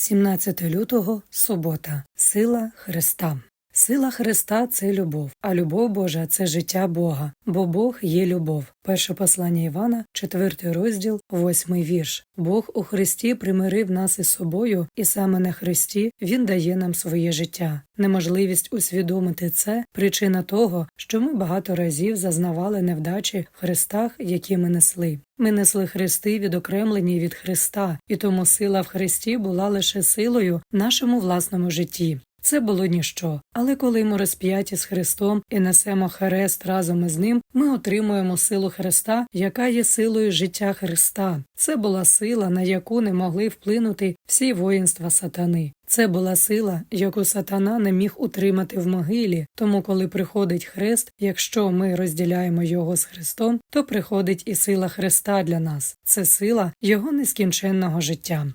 17 лютого субота. Сила Христа. Сила Христа це любов, а любов Божа це життя Бога, бо Бог є любов. Перше послання Івана, 4 розділ, 8 вірш. Бог у Христі примирив нас із собою, і саме на Христі Він дає нам своє життя. Неможливість усвідомити це причина того, що ми багато разів зазнавали невдачі в хрестах, які ми несли. Ми несли хрести відокремлені від Христа, і тому сила в Христі була лише силою в нашому власному житті. Це було ніщо, але коли ми розп'яті з Христом і несемо хрест разом із ним, ми отримуємо силу Христа, яка є силою життя Христа. Це була сила, на яку не могли вплинути всі воїнства сатани. Це була сила, яку сатана не міг утримати в могилі. Тому, коли приходить хрест, якщо ми розділяємо його з Христом, то приходить і сила Христа для нас. Це сила його нескінченного життя.